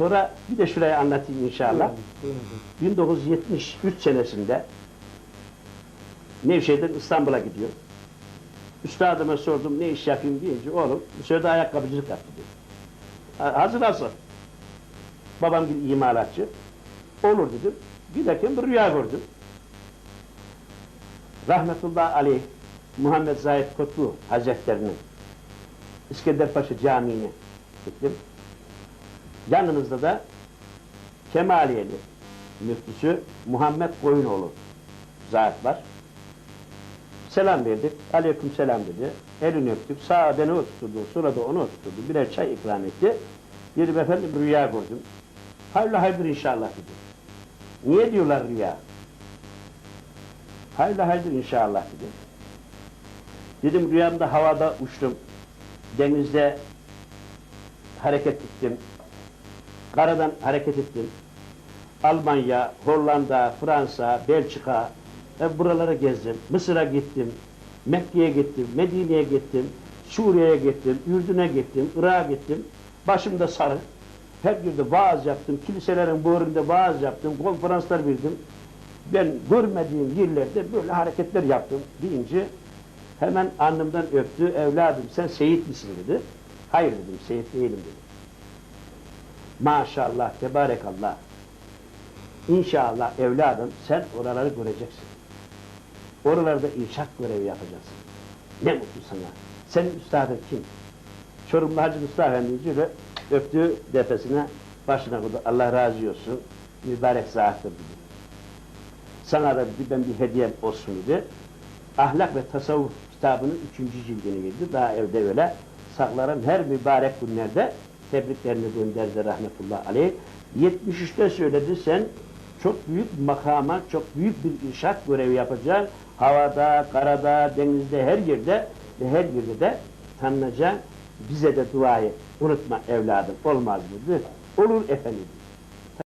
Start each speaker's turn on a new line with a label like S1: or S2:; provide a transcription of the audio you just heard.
S1: Sonra bir de şurayı anlatayım inşallah.
S2: Buyurun, buyurun.
S1: 1973 senesinde Nevşehir'den İstanbul'a gidiyor. Üstadıma sordum ne iş yapayım deyince oğlum sırada ayakkabıcılık yaptı dedi. Ha- Hazır hazır. Babam bir imalatçı. Olur dedim. Giderken bir rüya gördüm. Rahmetullah Ali Muhammed Zahid Kutlu Hazretlerinin İskenderpaşa Camii'ne gittim. Yanınızda da Kemaliyeli müftüsü Muhammed Koyunoğlu zat var. Selam verdik. Aleyküm selam dedi. Elini öptük. Sağa beni oturttu. Sonra da onu oturttu. Birer çay ikram etti. Dedim efendim rüya gördüm. Hayırlı hayırdır inşallah dedi. Niye diyorlar rüya? Hayırlı hayırdır inşallah dedi. Dedim rüyamda havada uçtum. Denizde hareket ettim. Karadan hareket ettim. Almanya, Hollanda, Fransa, Belçika hep buralara gezdim. Mısır'a gittim. Mekke'ye gittim, Medine'ye gittim, Suriye'ye gittim, Ürdün'e gittim, Irak'a gittim. Başımda sarı. Her yerde vaaz yaptım, kiliselerin buğrunda vaaz yaptım, konferanslar verdim. Ben görmediğim yerlerde böyle hareketler yaptım deyince hemen alnımdan öptü, evladım sen seyit misin dedi. Hayır dedim, seyit değilim dedi. Maşallah, tebarekallah. İnşallah evladım sen oraları göreceksin. Oralarda inşaat görevi yapacaksın. Ne mutlu sana. Senin üstadın kim? Çorumlu Hacı Mustafa Efendi'yi şöyle öptü defesine başına koydu. Allah razı olsun. Mübarek zattır dedi. Sana da dedi, ben bir hediyem olsun dedi. Ahlak ve tasavvuf kitabının üçüncü cildini verdi. Daha evde öyle saklarım her mübarek günlerde tebriklerini gönderdi rahmetullah aleyh. 73'te söyledi sen çok büyük makama, çok büyük bir inşaat görevi yapacaksın. Havada, karada, denizde, her yerde ve her yerde de tanınacaksın. Bize de duayı unutma evladım, olmaz mı? Olur efendim.